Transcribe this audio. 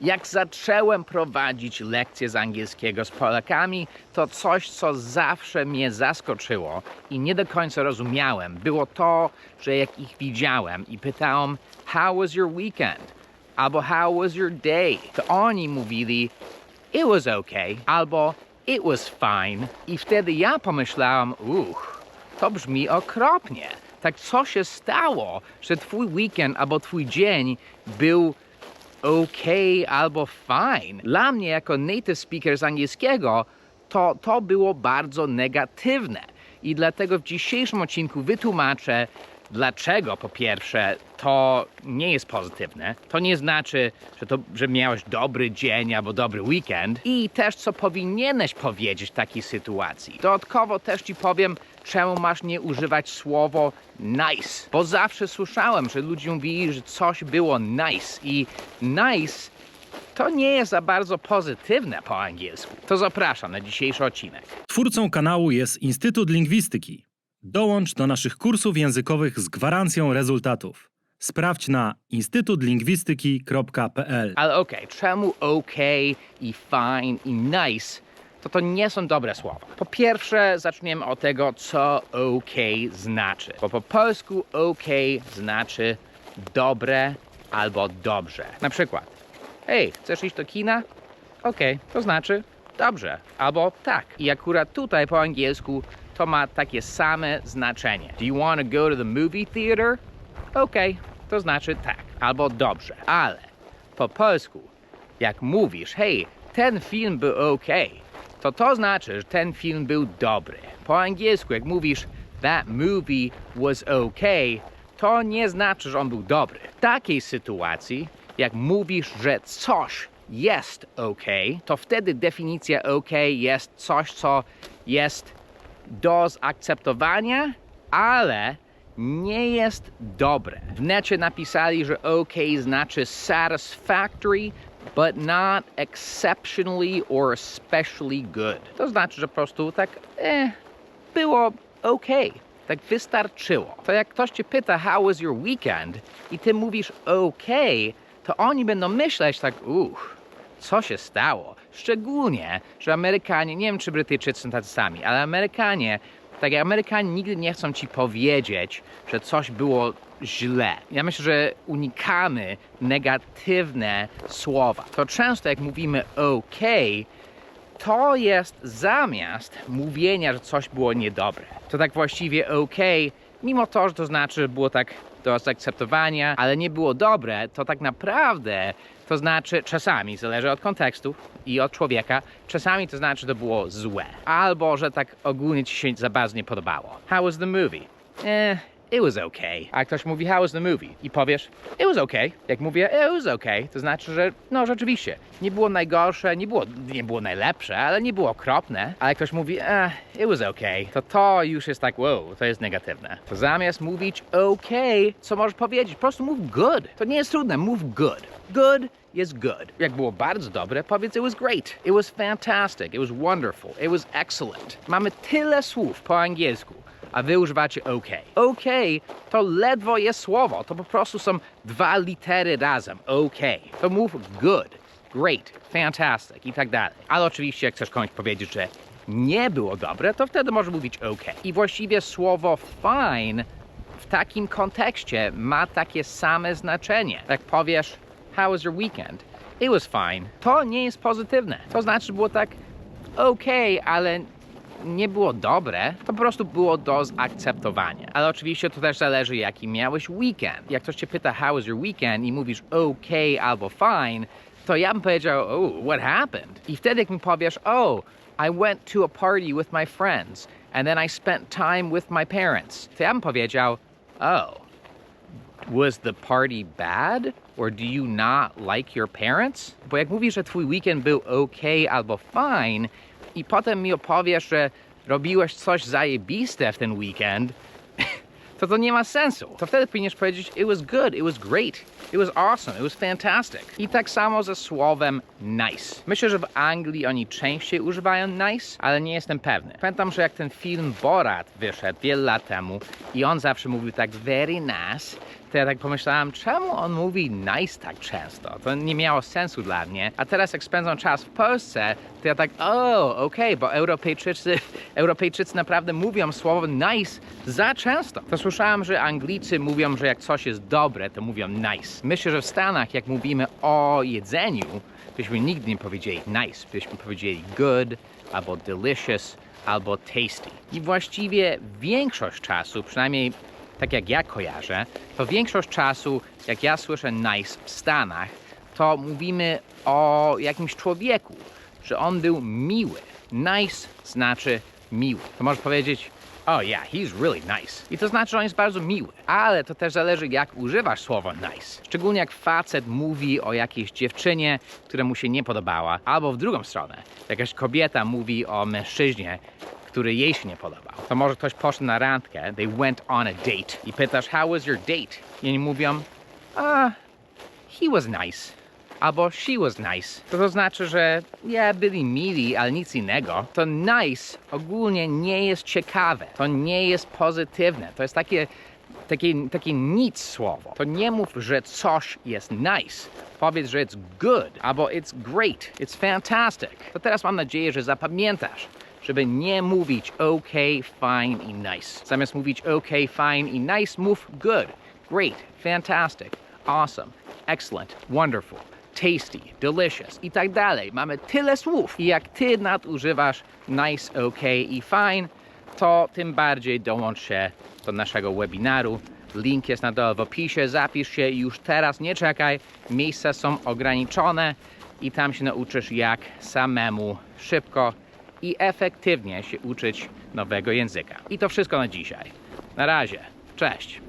Jak zacząłem prowadzić lekcje z angielskiego z Polakami, to coś, co zawsze mnie zaskoczyło i nie do końca rozumiałem, było to, że jak ich widziałem i pytałem, How was your weekend? Albo How was your day? To oni mówili, It was okay, albo It was fine. I wtedy ja pomyślałem, uch, to brzmi okropnie. Tak co się stało, że twój weekend albo twój dzień był okay albo fine. Dla mnie jako native speaker z angielskiego to, to było bardzo negatywne. I dlatego w dzisiejszym odcinku wytłumaczę, dlaczego po pierwsze to nie jest pozytywne. To nie znaczy, że, to, że miałeś dobry dzień albo dobry weekend. I też co powinieneś powiedzieć w takiej sytuacji. Dodatkowo też ci powiem, czemu masz nie używać słowo nice. Bo zawsze słyszałem, że ludzie mówili, że coś było nice. I nice to nie jest za bardzo pozytywne po angielsku. To zapraszam na dzisiejszy odcinek. Twórcą kanału jest Instytut Lingwistyki. Dołącz do naszych kursów językowych z gwarancją rezultatów. Sprawdź na instytutlingwistyki.pl. Ale okej, czemu okay i fine i nice to to nie są dobre słowa. Po pierwsze, zaczniemy od tego, co okay znaczy. Bo po polsku okay znaczy dobre albo dobrze. Na przykład, hej, chcesz iść do kina? Okej, to znaczy dobrze albo tak. I akurat tutaj po angielsku to ma takie same znaczenie. Do you want to go to the movie theater? Okej, to znaczy tak albo dobrze. Ale po polsku, jak mówisz, hej, ten film był ok, to to znaczy, że ten film był dobry. Po angielsku, jak mówisz, that movie was okay, to nie znaczy, że on był dobry. W takiej sytuacji, jak mówisz, że coś jest ok, to wtedy definicja ok jest coś, co jest do zaakceptowania, ale nie jest dobre. W necie napisali, że OK znaczy satisfactory, but not exceptionally or especially good. To znaczy, że po prostu tak eh, było OK. Tak wystarczyło. To jak ktoś cię pyta, how was your weekend? I ty mówisz OK, to oni będą myśleć tak, uch, co się stało? Szczególnie, że Amerykanie, nie wiem czy Brytyjczycy są tacy sami, ale Amerykanie, tak jak Amerykanie nigdy nie chcą ci powiedzieć, że coś było źle. Ja myślę, że unikamy negatywne słowa. To często jak mówimy OK, to jest zamiast mówienia, że coś było niedobre. To tak właściwie OK, mimo to, że to znaczy, że było tak do zaakceptowania, ale nie było dobre, to tak naprawdę to znaczy czasami, zależy od kontekstu i od człowieka, czasami to znaczy, że to było złe. Albo, że tak ogólnie ci się za bardzo nie podobało. How was the movie? Eh, it was okay. A ktoś mówi, how was the movie? I powiesz, it was okay. Jak mówię, it was okay, to znaczy, że no rzeczywiście, nie było najgorsze, nie było, nie było najlepsze, ale nie było okropne. A jak ktoś mówi, eh, it was okay, to to już jest tak, wow, to jest negatywne. To zamiast mówić okay, co możesz powiedzieć? Po prostu mów good. To nie jest trudne, mów good. Good is good. Jak było bardzo dobre, powiedz it was great. It was fantastic. It was wonderful. It was excellent. Mamy tyle słów po angielsku, a wy używacie OK. OK to ledwo jest słowo, to po prostu są dwa litery razem. OK. To mów good, great, fantastic i tak dalej. Ale oczywiście jak chcesz komuś powiedzieć, że nie było dobre, to wtedy możesz mówić OK. I właściwie słowo fine w takim kontekście ma takie same znaczenie. Jak powiesz, how was your weekend? It was fine. To nie jest pozytywne. To znaczy, było tak okej, ale nie było dobre, to po prostu było do zaakceptowania. Ale oczywiście to też zależy, jaki miałeś weekend. Jak ktoś cię pyta, how was your weekend i mówisz okay albo fine, to ja bym powiedział, oh, what happened? I wtedy jak mi powiesz, oh, I went to a party with my friends and then I spent time with my parents, to ja bym powiedział, oh, was the party bad? Or do you not like your parents? Bo jak mówisz, że twój weekend był ok albo fine i potem mi opowiesz, że robiłeś coś zajebiste w ten weekend, to to nie ma sensu. To wtedy powinieneś powiedzieć it was good, it was great, it was awesome, it was fantastic. I tak samo ze słowem nice. Myślę, że w Anglii oni częściej używają nice, ale nie jestem pewny. Pamiętam, że jak ten film Borat wyszedł wiele lat temu i on zawsze mówił tak very nice, to ja tak pomyślałem, czemu on mówi nice tak często? To nie miało sensu dla mnie. A teraz jak spędzam czas w Polsce, to ja tak, o, okej, bo Europejczycy, Europejczycy naprawdę mówią słowo nice za często. To słyszałem, że Anglicy mówią, że jak coś jest dobre, to mówią nice. Myślę, że w Stanach, jak mówimy o jedzeniu, byśmy nigdy nie powiedzieli nice, byśmy powiedzieli good, albo delicious, albo tasty. I właściwie większość czasu, przynajmniej tak jak ja kojarzę, to większość czasu, jak ja słyszę nice w Stanach, to mówimy o jakimś człowieku, że on był miły. Nice znaczy miły. To możesz powiedzieć, oh yeah, he's really nice. I to znaczy, że on jest bardzo miły. Ale to też zależy, jak używasz słowa nice. Szczególnie jak facet mówi o jakiejś dziewczynie, która mu się nie podobała, albo w drugą stronę. Jakaś kobieta mówi o mężczyźnie, który jej się nie podobał. To może ktoś poszedł na randkę, they went on a date i pytasz, how was your date? I oni mówią, ah, he was nice. Albo she was nice. To to znaczy, że ja byli mili, ale nic innego. To nice ogólnie nie jest ciekawe. To nie jest pozytywne. To jest takie, takie, takie nic słowo. To nie mów, że coś jest nice. Powiedz, że it's good, albo it's great, it's fantastic. To teraz mam nadzieję, że zapamiętasz żeby nie mówić ok, fine i nice. Zamiast mówić ok, fine i nice, mów good, great, fantastic, awesome, excellent, wonderful, tasty, delicious i tak dalej. Mamy tyle słów. I jak ty nadużywasz nice, ok i fine, to tym bardziej dołącz się do naszego webinaru. Link jest na dole w opisie, zapisz się już teraz nie czekaj. Miejsca są ograniczone i tam się nauczysz jak samemu szybko i efektywnie się uczyć nowego języka. I to wszystko na dzisiaj. Na razie. Cześć.